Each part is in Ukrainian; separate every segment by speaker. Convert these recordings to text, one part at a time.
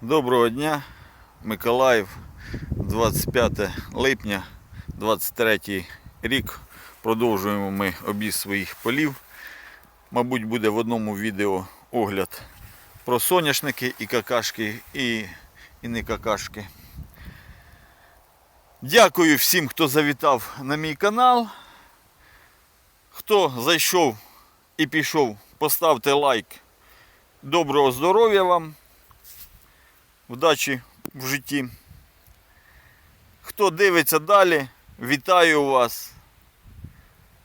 Speaker 1: Доброго дня, Миколаїв, 25 липня, 23 рік. Продовжуємо ми об'їзд своїх полів. Мабуть, буде в одному відео огляд про соняшники і какашки, і, і не какашки. Дякую всім, хто завітав на мій канал. Хто зайшов і пішов, поставте лайк. Доброго здоров'я вам вдачі в житті. Хто дивиться далі, вітаю вас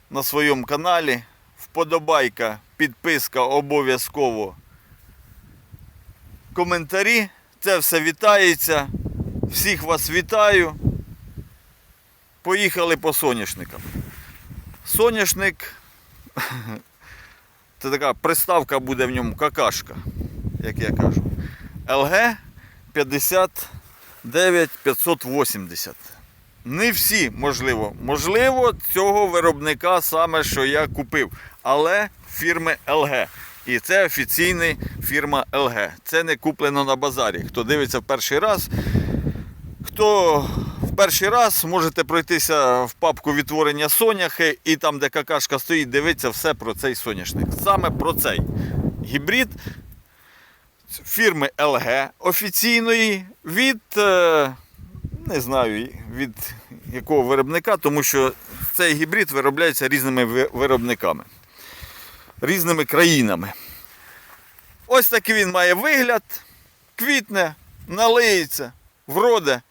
Speaker 1: на своєму каналі. Вподобайка, підписка обов'язково. Коментарі. Це все вітається. Всіх вас вітаю. Поїхали по соняшникам. Соняшник. Це така приставка буде в ньому какашка, як я кажу. ЛГ 59 580. Не всі, можливо. Можливо, цього виробника саме, що я купив. Але фірми ЛГ. І це офіційна фірма ЛГ. Це не куплено на базарі. Хто дивиться в перший раз, хто в перший раз можете пройтися в папку відтворення соняхи і там, де какашка стоїть, дивитися все про цей соняшник. Саме про цей гібрид фірми ЛГ офіційної від е, не знаю від якого виробника, тому що цей гібрид виробляється різними виробниками, різними країнами. Ось такий він має вигляд, квітне, налиється, вроде.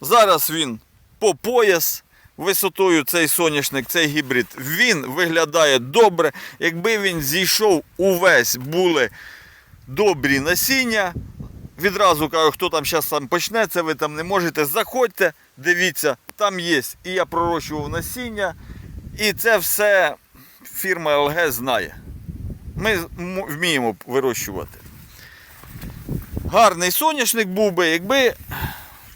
Speaker 1: Зараз він по пояс. Висотою цей соняшник, цей гібрид, він виглядає добре. Якби він зійшов увесь, були добрі насіння. Відразу кажу, хто там зараз там почне, це ви там не можете. Заходьте, дивіться, там є. І я пророщував насіння. І це все фірма ЛГ знає. Ми вміємо вирощувати. Гарний соняшник був би, якби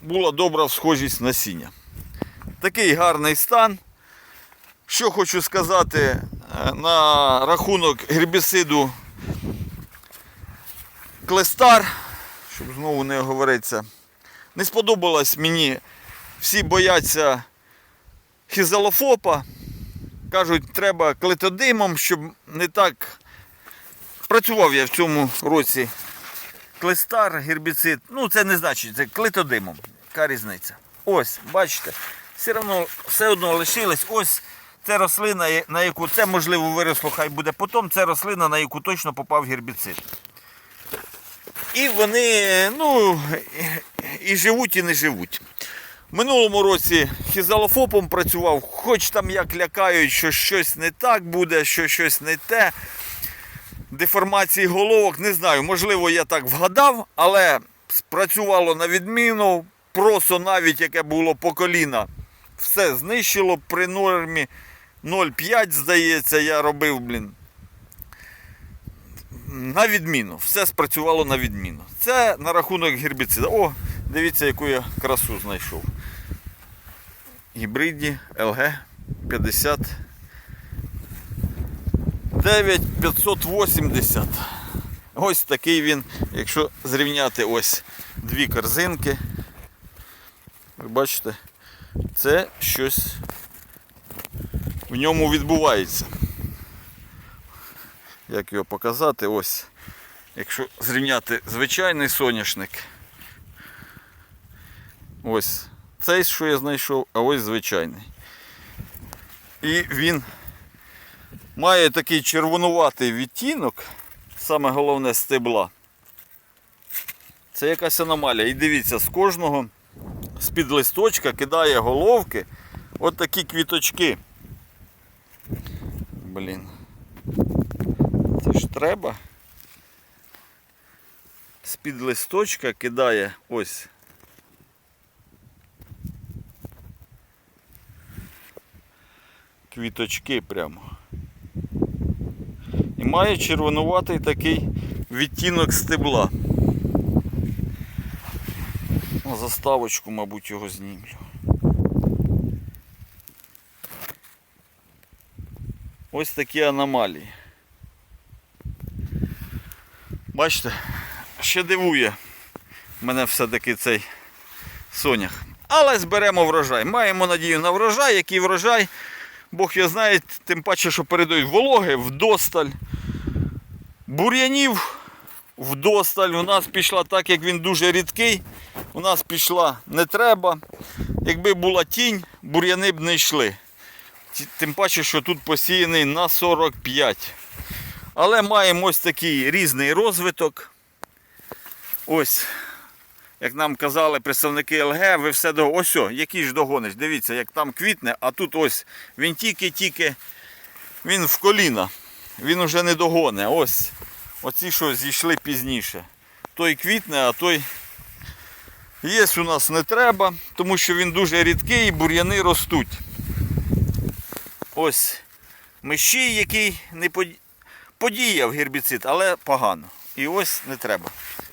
Speaker 1: була добра схожість насіння. Такий гарний стан. Що хочу сказати е, на рахунок гербіциду Клестар, щоб знову не говориться. Не сподобалось мені. Всі бояться хізалофопа. Кажуть, треба клетодимом, щоб не так. Працював я в цьому році клестар, гербіцид. Ну, це не значить, це клетодимом. Яка різниця? Ось, бачите, все одно, все одно лишилось. Ось це рослина, на яку це можливо виросло, хай буде потім. Це рослина, на яку точно попав гербіцид. І вони ну, і живуть, і не живуть. Минулому році хізалофопом працював, хоч там як лякають, що щось не так буде, що щось не те. Деформації головок, не знаю, можливо, я так вгадав, але спрацювало на відміну. Просто навіть яке було по коліна, все знищило при нормі 0,5, здається, я робив, блін. На відміну. Все спрацювало на відміну. Це на рахунок гербіцида. О, дивіться, яку я красу знайшов. Гібриді LG 50 9580. Ось такий він, якщо зрівняти ось дві корзинки. Ви бачите, це щось в ньому відбувається. Як його показати? Ось. Якщо зрівняти звичайний соняшник. Ось цей, що я знайшов, а ось звичайний. І він має такий червонуватий відтінок, саме головне стебла. Це якась аномалія. І дивіться, з кожного з-під листочка кидає головки от такі квіточки. Блін. Ж треба. З-під листочка кидає ось. Квіточки прямо. І має червонуватий такий відтінок стебла. На заставочку, мабуть, його знімлю. Ось такі аномалії. Бачите, ще дивує. мене все-таки цей сонях. Але зберемо врожай. Маємо надію на врожай, який врожай. Бог його знає, тим паче, що передають вологи вдосталь. Бур'янів вдосталь. У нас пішла так, як він дуже рідкий. У нас пішла не треба. Якби була тінь, бур'яни б не йшли. Тим паче, що тут посіяний на 45. Але маємо ось такий різний розвиток. Ось, як нам казали представники ЛГ, ви все до. Ось, о, який ж догониш. Дивіться, як там квітне, а тут ось він тільки-тільки він в коліна. Він уже не догоне. Ось. Оці, що зійшли пізніше. Той квітне, а той. Є у нас не треба, тому що він дуже рідкий і бур'яни ростуть. Ось мещій, який не под- подіяв гербіцид, але погано. І ось не треба.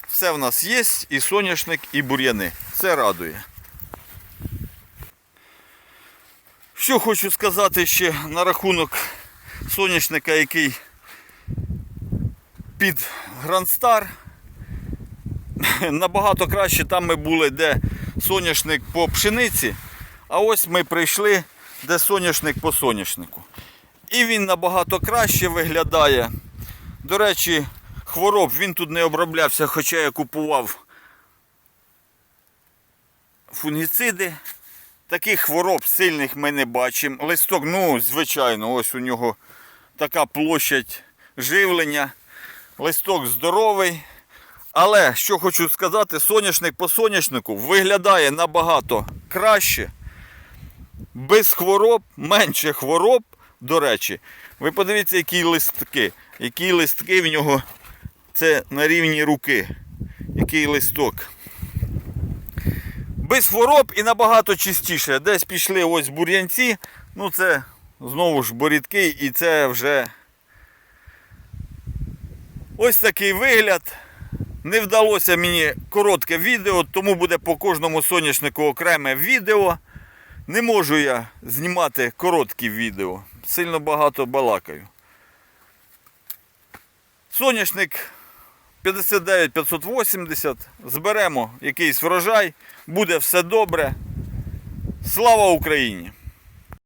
Speaker 1: Все в нас є, і соняшник, і бур'яни. Це радує. Що хочу сказати ще на рахунок соняшника, який під Грандстар. Набагато краще там ми були, де соняшник по пшениці, а ось ми прийшли, де соняшник по соняшнику. І він набагато краще виглядає. До речі, хвороб він тут не оброблявся, хоча я купував фунгіциди. Таких хвороб сильних ми не бачимо. Листок, ну, звичайно, ось у нього така площадь живлення. Листок здоровий. Але що хочу сказати, соняшник по соняшнику виглядає набагато краще. Без хвороб, менше хвороб, до речі. Ви подивіться, які листки. Які листки в нього це на рівні руки. Який листок. Без хвороб і набагато чистіше. Десь пішли ось бур'янці. Ну це знову ж борідки і це вже ось такий вигляд. Не вдалося мені коротке відео, тому буде по кожному соняшнику окреме відео. Не можу я знімати короткі відео. Сильно багато балакаю. Соняшник 59-580. Зберемо якийсь врожай. Буде все добре. Слава Україні!